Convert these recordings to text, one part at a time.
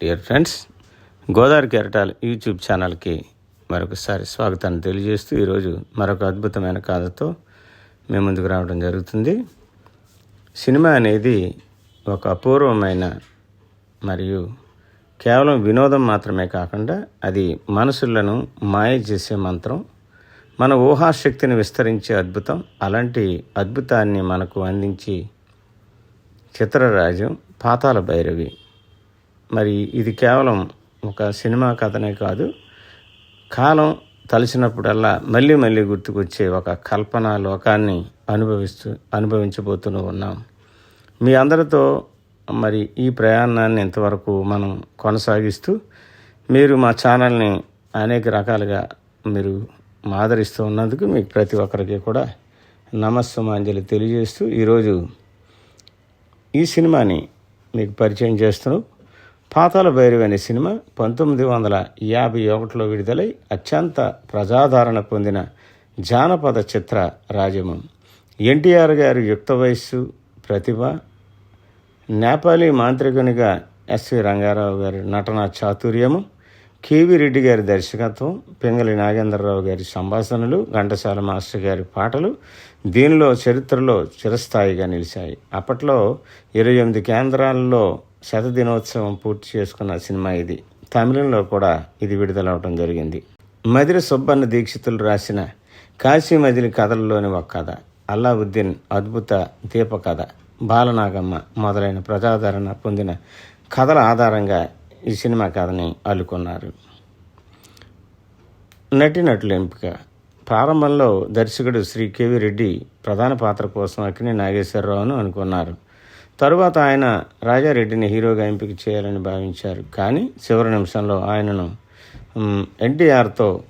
Dear friends Godavari కెరటాల్ YouTube ఛానల్కి మరొకసారి స్వాగతాన్ని తెలియజేస్తూ ఈరోజు మరొక అద్భుతమైన కథతో మేము ముందుకు రావడం జరుగుతుంది. సినిమా అనేది ఒక అపూర్వమైన మరియు కేవలం వినోదం మాత్రమే కాకుండా అది మనసులను మాయ చేసే మంత్రం మన ఊహాశక్తిని విస్తరించే అద్భుతం అలాంటి అద్భుతాన్ని మనకు అందించి చిత్రరాజు పాతాల భైరవి. మరి ఇది కేవలం ఒక సినిమా కథనే కాదు. కాలం తలిచినప్పుడల్లా మళ్ళీ మళ్ళీ గుర్తుకొచ్చే ఒక కల్పన లోకాన్ని అనుభవిస్తూ అనుభవించబోతూ ఉన్నాం. మీ అందరితో మరి ఈ ప్రయాణాన్ని ఇంతవరకు మనం కొనసాగిస్తూ మీరు మా ఛానల్ని అనేక రకాలుగా మీరు ఆదరిస్తూ ఉన్నందుకు మీకు ప్రతి ఒక్కరికి కూడా నమస్సమాంజలి తెలియజేస్తూ ఈరోజు ఈ సినిమాని మీకు పరిచయం చేస్తున్నాం. పాతాల భైరవి అనే సినిమా పంతొమ్మిది వందల యాభై ఒకటిలో విడుదలై అత్యంత ప్రజాదరణ పొందిన జానపద చిత్ర రాజమం ఎన్టీఆర్ గారి యుక్త వయస్సు ప్రతిభ నేపాలీ మాంత్రికునిగా ఎస్వి రంగారావు గారి నటనా చాతుర్యము కేవీ రెడ్డి గారి దర్శకత్వం పింగళి నాగేంద్రరావు గారి సంభాషణలు ఘంటసాల మాస్టర్ గారి పాటలు దీనిలో చరిత్రలో చిరస్థాయిగా నిలిచాయి. అప్పట్లో ఇరవై ఎనిమిది కేంద్రాల్లో శత దినోత్సవం పూర్తి చేసుకున్న సినిమా ఇది. తమిళంలో కూడా ఇది విడుదలవటం జరిగింది. మదిరి సుబ్బన్న దీక్షితులు రాసిన కాశీ మదిలి కథలలోని ఒక కథ అల్లావుద్దీన్ అద్భుత దీప కథ బాలనాగమ్మ మొదలైన ప్రజాదరణ పొందిన కథల ఆధారంగా ఈ సినిమా కథని అల్లుకున్నారు. నటినటుల ఎంపిక. ప్రారంభంలో దర్శకుడు శ్రీ కేవి రెడ్డి ప్రధాన పాత్ర కోసం అక్కినే నాగేశ్వరరావును అనుకున్నారు. తరువాత ఆయన రాజారెడ్డిని హీరోగా ఎంపిక చేయాలని భావించారు. కానీ చివరి నిమిషంలో ఆయనను ఎన్టీఆర్తో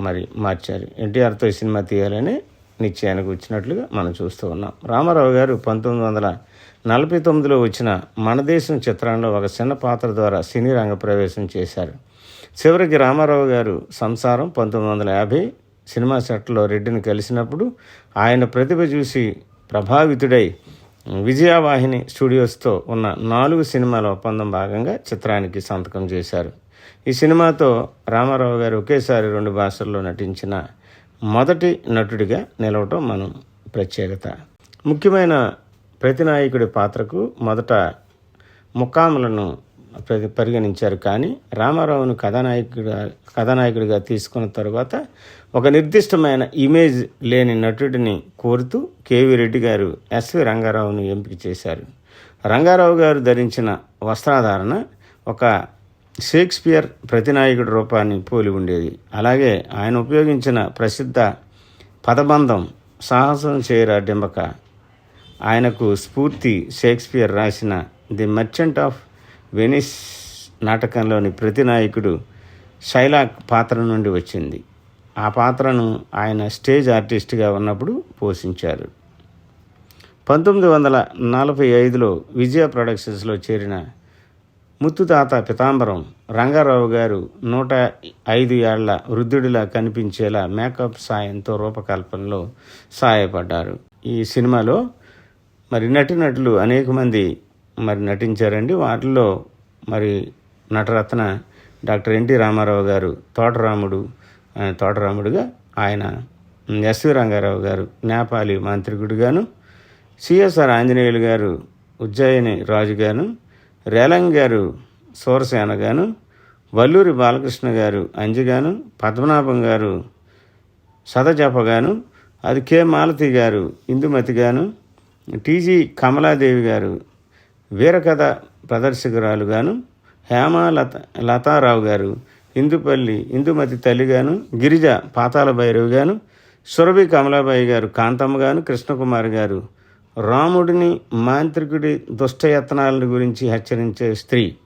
మరి మార్చారు. ఎన్టీఆర్తో ఈ సినిమా తీయాలని నిశ్చయానికి వచ్చినట్లుగా మనం చూస్తూ ఉన్నాం. రామారావు గారు పంతొమ్మిది వందల నలభై తొమ్మిదిలో వచ్చిన మన దేశం చిత్రంలో ఒక చిన్న పాత్ర ద్వారా సినీ రంగ ప్రవేశం చేశారు. చివరికి రామారావు గారు సంసారం పంతొమ్మిది వందల యాభై సినిమా సెట్లో రెడ్డిని కలిసినప్పుడు ఆయన ప్రతిభ చూసి ప్రభావితుడై విజయవాహిని స్టూడియోస్తో ఉన్న నాలుగు సినిమాల ఒప్పందం భాగంగా చిత్రానికి సంతకం చేశారు. ఈ సినిమాతో రామారావు గారు ఒకేసారి రెండు భాషల్లో నటించిన మొదటి నటుడిగా నిలవటం మనం ప్రత్యేకత. ముఖ్యమైన ప్రతినాయకుడి పాత్రకు మొదట ముక్కాములను పరిగణించారు. కానీ రామారావును కథానాయకుడు కథానాయకుడిగా తీసుకున్న తర్వాత ఒక నిర్దిష్టమైన ఇమేజ్ లేని నటుడిని కోరుతూ కేవీ రెడ్డి గారు ఎస్వి రంగారావును ఎంపిక చేశారు. రంగారావు గారు ధరించిన వస్త్రాధారణ ఒక షేక్స్పియర్ ప్రతినాయకుడి రూపాన్ని పోలి ఉండేది. అలాగే ఆయన ఉపయోగించిన ప్రసిద్ధ పదబంధం సాహసం చేయరా డింబక. ఆయనకు స్ఫూర్తి షేక్స్పియర్ రాసిన ది మర్చెంట్ ఆఫ్ వెనిస్ నాటకంలోని ప్రతినాయకుడు శైలాక్ పాత్ర నుండి వచ్చింది. ఆ పాత్రను ఆయన స్టేజ్ ఆర్టిస్ట్గా ఉన్నప్పుడు పోషించారు. పంతొమ్మిది వందల నలభై ఐదులో విజయ ప్రొడక్షన్స్లో చేరిన ముత్తుతాత పితాంబరం రంగారావు గారు నూట ఐదు ఏళ్ళ వృద్ధుడిలా కనిపించేలా మేకప్ సాయంతో రూపకల్పనలో సహాయపడ్డారు. ఈ సినిమాలో మరి నటినటులు అనేక మంది మరి నటించారండి. వాటిల్లో మరి నటరత్న డాక్టర్ ఎన్టీ రామారావు గారు తోటరాముడు తోటరాముడుగా ఆయన ఎస్వి రంగారావు గారు నేపాలి మాంత్రికుడిగాను సిఎస్ఆర్ ఆంజనేయులు గారు ఉజ్జయిని రాజుగాను రేలంగ్ గారు సూరసేన గాను వల్లూరి బాలకృష్ణ గారు అంజిగాను పద్మనాభం గారు సదజపగాను అది కె మాలతి గారు ఇందుమతి గాను టీజీ కమలాదేవి గారు వీరకథ ప్రదర్శకురాలుగాను హేమ లత లతారావు గారు ఇందుపల్లి ఇందుమతి తల్లిగాను గిరిజ పాతాల భైరవి గాను సురభి కమలాబాయి గారు కాంతమ్మ గాను కృష్ణకుమార్ గారు రాముడిని మాంత్రికుడి దుష్టయత్నాలను గురించి హెచ్చరించే స్త్రీ.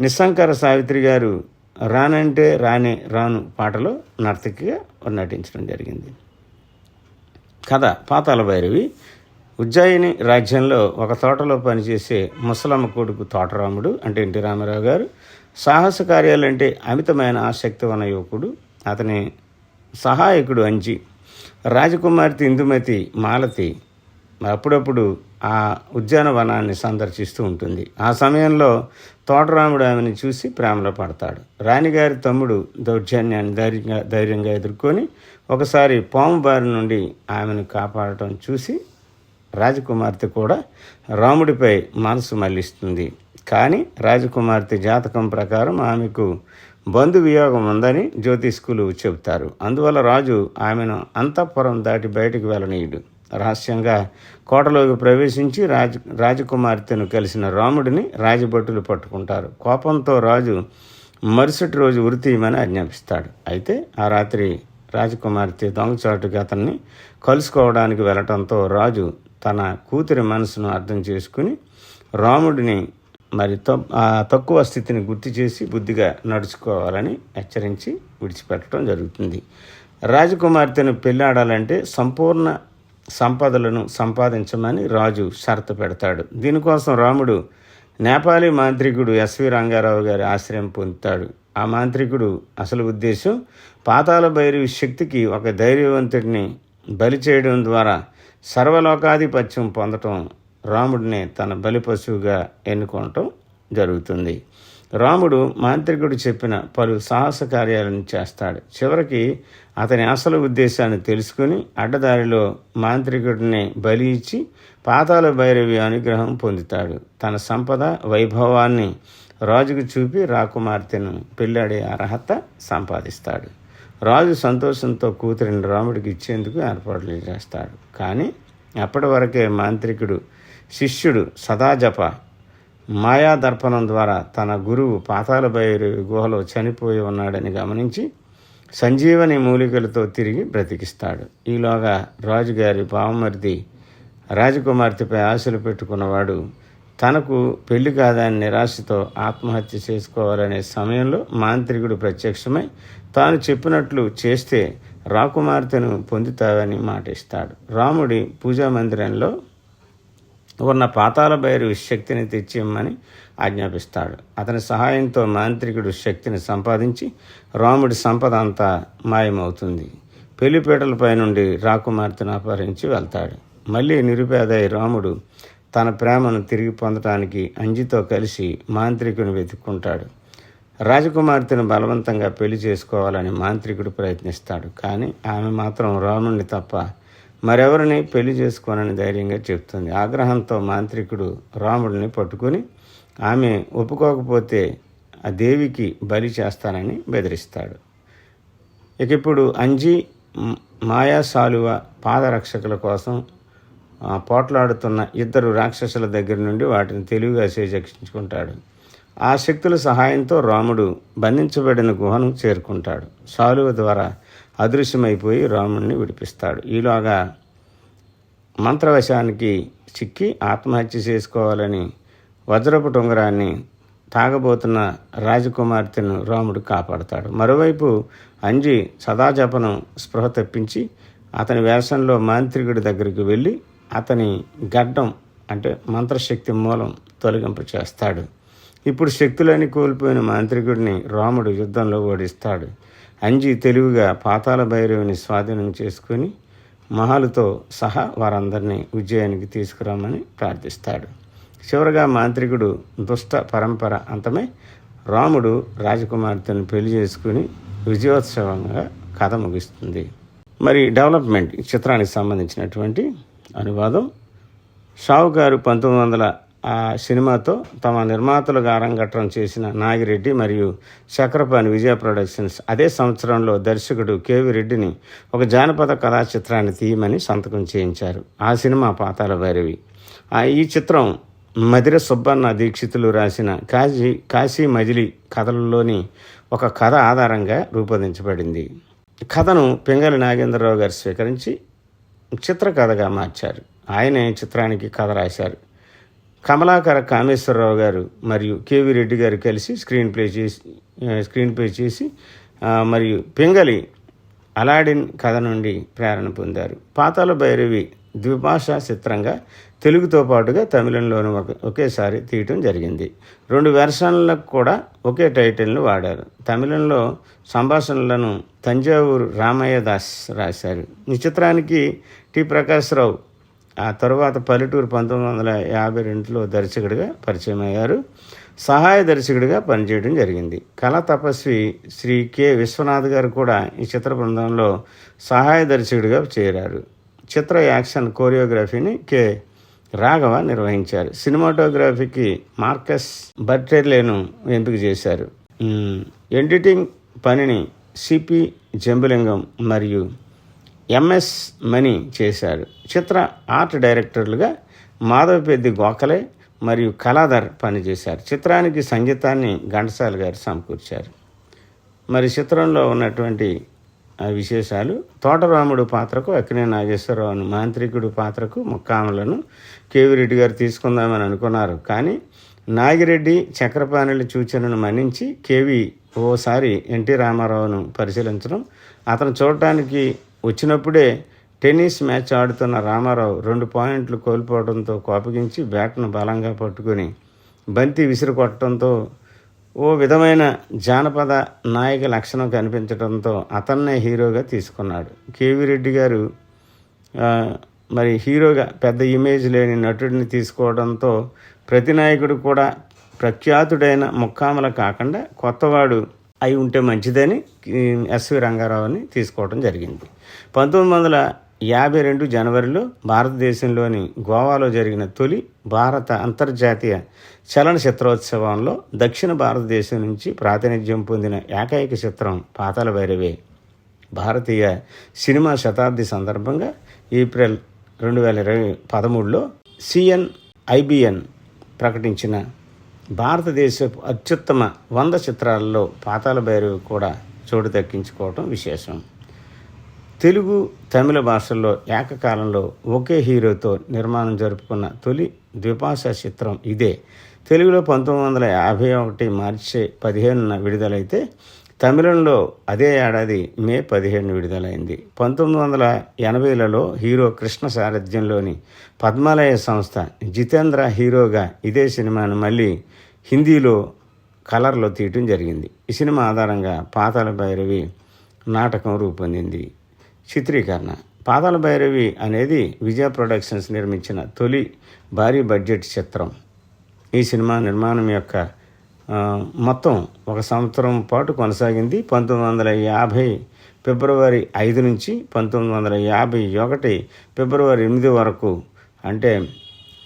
నిస్సంకర సావిత్రి గారు రానంటే రానే రాను పాటలో నర్తకిగా నటించడం జరిగింది. కథ పాతాల భైరవి ఉజ్జయిని రాజ్యంలో ఒక తోటలో పనిచేసే ముసలమ్మ కొడుకు తోటరాముడు అంటే ఎన్టీ రామారావు గారు. సాహస కార్యాలంటే అమితమైన ఆసక్తి ఉన్న యువకుడు. అతని సహాయకుడు అంజి రాజకుమార్తె ఇందుమతి మాలతి అప్పుడప్పుడు ఆ ఉద్యానవనాన్ని సందర్శిస్తూ ఉంటుంది. ఆ సమయంలో తోటరాముడు ఆమెను చూసి ప్రేమలో పడతాడు. రాణిగారి తమ్ముడు దౌర్జన్యాన్ని ధైర్యంగా ధైర్యంగా ఎదుర్కొని ఒకసారి పాము బారి నుండి ఆమెను కాపాడటం చూసి రాజకుమార్తె కూడా రాముడిపై మనసు మళ్ళిస్తుంది కానీ రాజకుమార్తె జాతకం ప్రకారం ఆమెకు బంధు వియోగం ఉందని జ్యోతిష్కులు చెబుతారు. అందువల్ల రాజు ఆమెను అంతఃపురం దాటి బయటికి వెళ్ళనీయుడు. రహస్యంగా కోటలోకి ప్రవేశించి రాజ రాజకుమార్తెను కలిసిన రాముడిని రాజభటులు పట్టుకుంటారు. కోపంతో రాజు మరుసటి రోజు ఉరి తీయమని ఆజ్ఞాపిస్తాడు. అయితే ఆ రాత్రి రాజకుమార్తె దొంగచాటుగా అతన్ని కలుసుకోవడానికి వెళ్ళటంతో రాజు తన కూతురి మనసును అర్థం చేసుకుని రాముడిని మరి తక్కువ స్థితిని గుర్తు చేసి బుద్ధిగా నడుచుకోవాలని హెచ్చరించి విడిచిపెట్టడం జరుగుతుంది. రాజకుమార్తెను పెళ్ళాడాలంటే సంపూర్ణ సంపదలను సంపాదించమని రాజు షరతు పెడతాడు. దీనికోసం రాముడు నేపాలీ మాంత్రికుడు ఎస్వి రంగారావు గారి ఆశ్రయం పొందుతాడు. ఆ మాంత్రికుడు అసలు ఉద్దేశం పాతాల భైరవి శక్తికి ఒక ధైర్యవంతుడిని బలి చేయడం ద్వారా సర్వలోకాధిపత్యం పొందటం రాముడిని తన బలి పశువుగా ఎన్నుకోవటం జరుగుతుంది. రాముడు మాంత్రికుడు చెప్పిన పలు సాహస కార్యాలను చేస్తాడు. చివరికి అతని అసలు ఉద్దేశాన్ని తెలుసుకుని అడ్డదారిలో మాంత్రికుడిని బలి ఇచ్చి పాతాల భైరవి అనుగ్రహం పొందుతాడు. తన సంపద వైభవాన్ని రాజుకు చూపి రాకుమార్తెను పెళ్ళాడే అర్హత సంపాదిస్తాడు. రాజు సంతోషంతో కూతురిని రాముడికి ఇచ్చేందుకు ఏర్పాట్లు చేస్తాడు కానీ అప్పటి వరకే మాంత్రికుడు శిష్యుడు సదాజప మాయా దర్పణం ద్వారా తన గురువు పాతాల భైరవి గుహలో చనిపోయి ఉన్నాడని గమనించి సంజీవని మూలికలతో తిరిగి బ్రతికిస్తాడు. ఈలోగా రాజుగారి బావమరిది రాజకుమార్తెపై ఆశలు పెట్టుకున్నవాడు తనకు పెళ్ళి కాదని నిరాశతో ఆత్మహత్య చేసుకోవాలనే సమయంలో మాంత్రికుడు ప్రత్యక్షమై తాను చెప్పినట్లు చేస్తే రాకుమార్తెను పొందుతావని మాట ఇస్తాడు రాముడి పూజా మందిరంలో ఉన్న పాతాల భైరవి శక్తిని తెచ్చిమ్మని ఆజ్ఞాపిస్తాడు. అతని సహాయంతో మాంత్రికుడు శక్తిని సంపాదించి రాముడి సంపద అంతా మాయమవుతుంది. పెళ్ళిపీటలపై నుండి రాకుమార్తెను అపహరించి వెళ్తాడు. మళ్ళీ నిరుపేద రాముడు తన ప్రేమను తిరిగి పొందటానికి అంజితో కలిసి మాంత్రికుని వెతుక్కుంటాడు. రాజకుమార్తెను బలవంతంగా పెళ్ళి చేసుకోవాలని మాంత్రికుడు ప్రయత్నిస్తాడు. కానీ ఆమె మాత్రం రాముణ్ణి తప్ప మరెవరిని పెళ్ళి చేసుకోనని ధైర్యంగా చెప్తుంది ఆగ్రహంతో మాంత్రికుడు రాముడిని పట్టుకుని ఆమె ఒప్పుకోకపోతే ఆ దేవికి బలి చేస్తానని బెదిరిస్తాడు. ఇక ఇప్పుడు అంజి మాయా సాలువ పాదరక్షకుల కోసం పోట్లాడుతున్న ఇద్దరు రాక్షసుల దగ్గర నుండి వాటిని తెలివిగా చేజక్షించుకుంటాడు ఆ శక్తుల సహాయంతో రాముడు బంధించబడిన గుహను చేరుకుంటాడు. సాలువ ద్వారా అదృశ్యమైపోయి రాముడిని విడిపిస్తాడు. ఈలోగా మంత్రవశానికి చిక్కి ఆత్మహత్య చేసుకోవాలని వజ్రపు టొంగరాన్ని తాగబోతున్న రాజకుమార్తెను రాముడు కాపాడతాడు. మరోవైపు అంజి సదాజపను స్పృహ తప్పించి అతని వేషంలో మాంత్రికుడి దగ్గరికి వెళ్ళి అతని గడ్డం అంటే మంత్రశక్తి మూలం తొలగింపు చేస్తాడు ఇప్పుడు శక్తులని కోల్పోయిన మాంత్రికుడిని రాముడు యుద్ధంలో ఓడిస్తాడు. అంజి తెలివిగా పాతాల భైరవిని స్వాధీనం చేసుకుని మహాలుతో సహా వారందరినీ ఉజ్జయానికి తీసుకురామని ప్రార్థిస్తాడు. చివరగా మాంత్రికుడు దుష్ట పరంపర అంతమై రాముడు రాజకుమార్తెను పెళ్ళి చేసుకుని విజయోత్సవంగా కథ ముగిస్తుంది. మరి డెవలప్మెంట్ చిత్రానికి సంబంధించినటువంటి అనువాదం. షావుగారు పంతొమ్మిది వందల ఆ సినిమాతో తమ నిర్మాతలుగా అరంగట్రం చేసిన నాగిరెడ్డి మరియు చక్రపాణి విజయ ప్రొడక్షన్స్ అదే సంవత్సరంలో దర్శకుడు కేవి రెడ్డిని ఒక జానపద కథా చిత్రాన్ని తీయమని సంతకం చేయించారు. ఆ సినిమా పాతాల భైరవి. ఈ చిత్రం మధిర సుబ్బన్న దీక్షితులు రాసిన కాశీ కాశీ మజిలీ కథలలోని ఒక కథ ఆధారంగా రూపొందించబడింది. కథను పింగళి నాగేంద్రరావు గారు స్వీకరించి చిత్రకథగా మార్చారు. ఆయనే చిత్రానికి కథ రాశారు. కమలాకర కామేశ్వరరావు గారు మరియు కేవి రెడ్డి గారు కలిసి స్క్రీన్ ప్లే చేసి స్క్రీన్ ప్లే చేసి మరియు పింగళి అలాడిన్ కథ నుండి ప్రేరణ పొందారు. పాతాల భైరవి ద్విభాషా చిత్రంగా తెలుగుతో పాటుగా తమిళంలోనూ ఒక ఒకేసారి తీయటం జరిగింది. రెండు వెర్షన్లకు కూడా ఒకే టైటిల్ను వాడారు. తమిళంలో సంభాషణలను తంజావూరు రామయ్య దాస్ రాశారు. ఈ చిత్రానికి టి ప్రకాశ్రావు ఆ తరువాత పల్లెటూరు పంతొమ్మిది వందల యాభై రెండులో దర్శకుడిగా పరిచయం అయ్యారు సహాయ దర్శకుడిగా పనిచేయడం జరిగింది. కళా తపస్వి శ్రీ కె. విశ్వనాథ్ గారు కూడా ఈ చిత్ర బృందంలో సహాయ దర్శకుడిగా చేరారు. చిత్ర యాక్షన్ కోరియోగ్రఫీని కె. రాఘవ నిర్వహించారు. సినిమాటోగ్రఫీకి మార్కస్ బర్టెర్లేను ఎంపిక చేశారు. ఎడిటింగ్ పనిని సిపి జంబులింగం మరియు ఎంఎస్ మణి చేశారు. చిత్ర ఆర్ట్ డైరెక్టర్లుగా మాధవపెద్ది గోఖలే మరియు కళాధర్ పనిచేశారు. చిత్రానికి సంగీతాన్ని ఘంటసాల గారు సమకూర్చారు. మరి చిత్రంలో ఉన్నటువంటి విశేషాలు. తోటరాముడు పాత్రకు అక్కినే నాగేశ్వరరావును మాంత్రికుడు పాత్రకు ముక్కాములను కేవిరెడ్డి గారు తీసుకుందామని అనుకున్నారు. కానీ నాగిరెడ్డి చక్రపాణిల సూచనను మన్నించి కేవీ ఓసారి ఎన్టీ రామారావును పరిశీలించడం అతను చూడటానికి వచ్చినప్పుడే టెన్నిస్ మ్యాచ్ ఆడుతున్న రామారావు రెండు పాయింట్లు కోల్పోవడంతో కోపగించి బ్యాట్ను బలంగా పట్టుకొని బంతి విసిరి కొట్టడంతో ఓ విధమైన జానపద నాయక లక్షణం కనిపించడంతో అతన్నే హీరోగా తీసుకున్నాడు. కేవీ రెడ్డి గారు మరి హీరోగా పెద్ద ఇమేజ్ లేని నటుడిని తీసుకోవడంతో ప్రతి నాయకుడు కూడా ప్రఖ్యాతుడైన ముక్కామల కాకుండా కొత్తవాడు అయి ఉంటే మంచిదని ఎస్వి రంగారావుని తీసుకోవడం జరిగింది. పంతొమ్మిది వందల యాభై రెండు జనవరిలో భారతదేశంలోని గోవాలో జరిగిన తొలి భారత అంతర్జాతీయ చలన చిత్రోత్సవంలో దక్షిణ భారతదేశం నుంచి ప్రాతినిధ్యం పొందిన ఏకైక చిత్రం పాతాల భైరవే. భారతీయ సినిమా శతాబ్ది సందర్భంగా ఏప్రిల్ రెండు వేల ఇరవై పదమూడులో సిఎన్ ఐబిఎన్ ప్రకటించిన భారతదేశపు అత్యుత్తమ వంద చిత్రాలలో పాతాల భైరవి కూడా చోటు దక్కించుకోవటం విశేషం. తెలుగు తమిళ భాషల్లో ఏకకాలంలో ఒకే హీరోతో నిర్మాణం జరుపుకున్న తొలి ద్విభాషా చిత్రం ఇదే. తెలుగులో పంతొమ్మిది వందల యాభై ఒకటి మార్చి పదిహేనున విడుదలైతే తమిళంలో అదే ఏడాది మే పదిహేను విడుదలైంది. పంతొమ్మిది వందల ఎనభైలలో హీరో కృష్ణ సారథ్యంలోని పద్మాలయ సంస్థ జితేంద్ర హీరోగా ఇదే సినిమాను మళ్ళీ హిందీలో కలర్లో తీయటం జరిగింది. ఈ సినిమా ఆధారంగా పాతాల భైరవి నాటకం రూపొందింది. చిత్రీకరణ. పాదాల భైరవి అనేది విజయ ప్రొడక్షన్స్ నిర్మించిన తొలి భారీ బడ్జెట్ చిత్రం. ఈ సినిమా నిర్మాణం యొక్క మొత్తం ఒక సంవత్సరం పాటు కొనసాగింది. పంతొమ్మిది వందల యాభై ఫిబ్రవరి ఐదు నుంచి పంతొమ్మిది వందల యాభై ఒకటి ఫిబ్రవరి ఎనిమిది వరకు. అంటే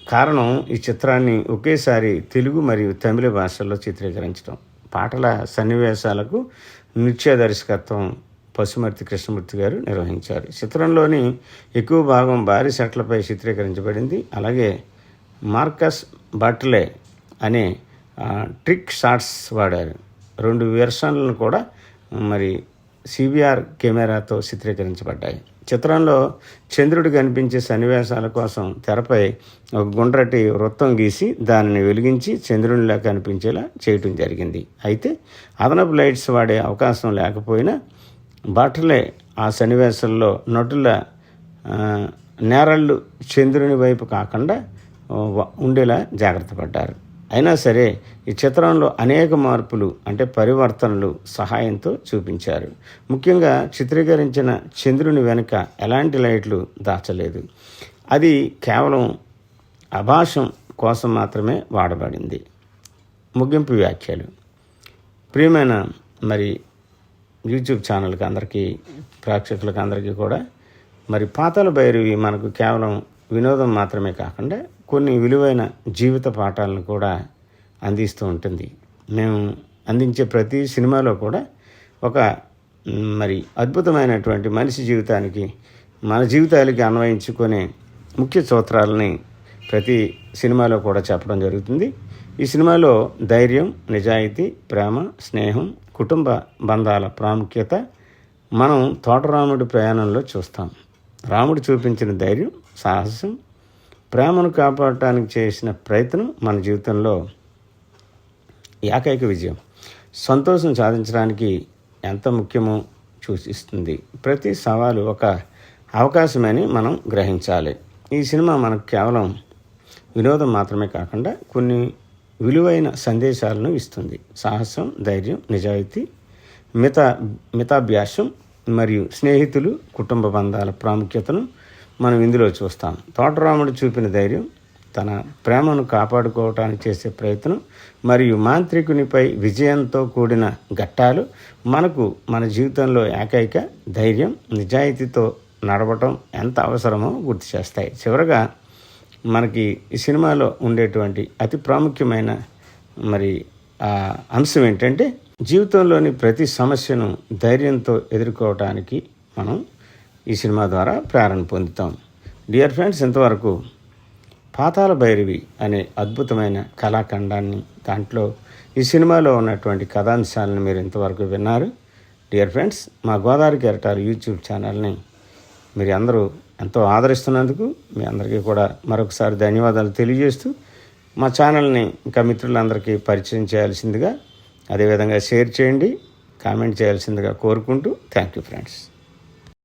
కారణం ఈ చిత్రాన్ని ఒకేసారి తెలుగు మరియు తమిళ భాషల్లో చిత్రీకరించడం. పాటల సన్నివేశాలకు నృత్య దర్శకత్వం పశుమర్తి కృష్ణమూర్తి గారు నిర్వహించారు. చిత్రంలోని ఎక్కువ భాగం భారీ సెట్లపై చిత్రీకరించబడింది. అలాగే మార్కస్ బట్లే అనే ట్రిక్ షాట్స్ వాడారు. రెండు వెర్షన్లను కూడా మరి సిబిఆర్ కెమెరాతో చిత్రీకరించబడ్డాయి. చిత్రంలో చంద్రుడు కనిపించే సన్నివేశాల కోసం తెరపై ఒక గుండ్రటి వృత్తం గీసి దానిని వెలిగించి చంద్రునిలా కనిపించేలా చేయటం జరిగింది. అయితే అదనపు లైట్స్ వాడే అవకాశం లేకపోయినా బట్టలే ఆ సన్నివేశంలో నటుల నేరళ్ళు చంద్రుని వైపు కాకుండా ఉండేలా జాగ్రత్త పడ్డారు. అయినా సరే ఈ చిత్రంలో అనేక మార్పులు అంటే పరివర్తనలు సహాయంతో చూపించారు. ముఖ్యంగా చిత్రీకరించిన చంద్రుని వెనుక ఎలాంటి లైట్లు దాచలేదు. అది కేవలం అభాషం కోసం మాత్రమే వాడబడింది. ముగింపు వ్యాఖ్యలు. ప్రియమైన మరి యూట్యూబ్ ఛానల్కి అందరికీ ప్రేక్షకులకు అందరికీ కూడా మరి పాతాల భైరవి మనకు కేవలం వినోదం మాత్రమే కాకుండా కొన్ని విలువైన జీవిత పాఠాలను కూడా అందిస్తూ ఉంటుంది. మేము అందించే ప్రతి సినిమాలో కూడా ఒక మరి అద్భుతమైనటువంటి మనిషి జీవితానికి మన జీవితాలకి అన్వయించుకునే ముఖ్య సూత్రాలని ప్రతి సినిమాలో కూడా చెప్పడం జరుగుతుంది. ఈ సినిమాలో ధైర్యం నిజాయితీ ప్రేమ స్నేహం కుటుంబ బంధాల ప్రాముఖ్యత మనం తోటరాముడి ప్రయాణంలో చూస్తాం. రాముడు చూపించిన ధైర్యం సాహసం ప్రేమను కాపాడటానికి చేసిన ప్రయత్నం మన జీవితంలో ఏకైక విజయం. సంతోషం సాధించడానికి ఎంత ముఖ్యమో సూచిస్తుంది ప్రతి సవాలు ఒక అవకాశమని మనం గ్రహించాలి. ఈ సినిమా మనకు కేవలం వినోదం మాత్రమే కాకుండా కొన్ని విలువైన సందేశాలను ఇస్తుంది. సాహసం ధైర్యం నిజాయితీ మిత మితాభ్యాసం మరియు స్నేహితులు కుటుంబ బంధాల ప్రాముఖ్యతను మనం ఇందులో చూస్తాం. తోటరాముడు చూపిన ధైర్యం తన ప్రేమను కాపాడుకోవటానికి చేసే ప్రయత్నం మరియు మాంత్రికునిపై విజయంతో కూడిన ఘట్టాలు మనకు మన జీవితంలో ఏకైక ధైర్యం నిజాయితీతో నడవటం ఎంత అవసరమో గుర్తు చేస్తాయి. చివరగా మనకి ఈ సినిమాలో ఉండేటువంటి అతి ప్రాముఖ్యమైన మరి ఆ అంశం ఏంటంటే జీవితంలోని ప్రతి సమస్యను ధైర్యంతో ఎదుర్కోవటానికి మనం ఈ సినిమా ద్వారా ప్రేరణ పొందుతాం. డియర్ ఫ్రెండ్స్ ఇంతవరకు పాతాల భైరవి అనే అద్భుతమైన కళాఖండాన్ని దాంట్లో ఈ సినిమాలో ఉన్నటువంటి కథాంశాలను మీరు ఇంతవరకు విన్నారు. డియర్ ఫ్రెండ్స్ మా గోదావరి కెరటాలు యూట్యూబ్ ఛానల్ని మీరు అందరూ ఎంతో ఆదరిస్తున్నందుకు మీ అందరికీ కూడా మరొకసారి ధన్యవాదాలు తెలియజేస్తూ మా ఛానల్ని ఇంకా మిత్రులందరికీ పరిచయం చేయాల్సిందిగా అదేవిధంగా షేర్ చేయండి కామెంట్ చేయాల్సిందిగా కోరుకుంటూ థ్యాంక్ యూ ఫ్రెండ్స్.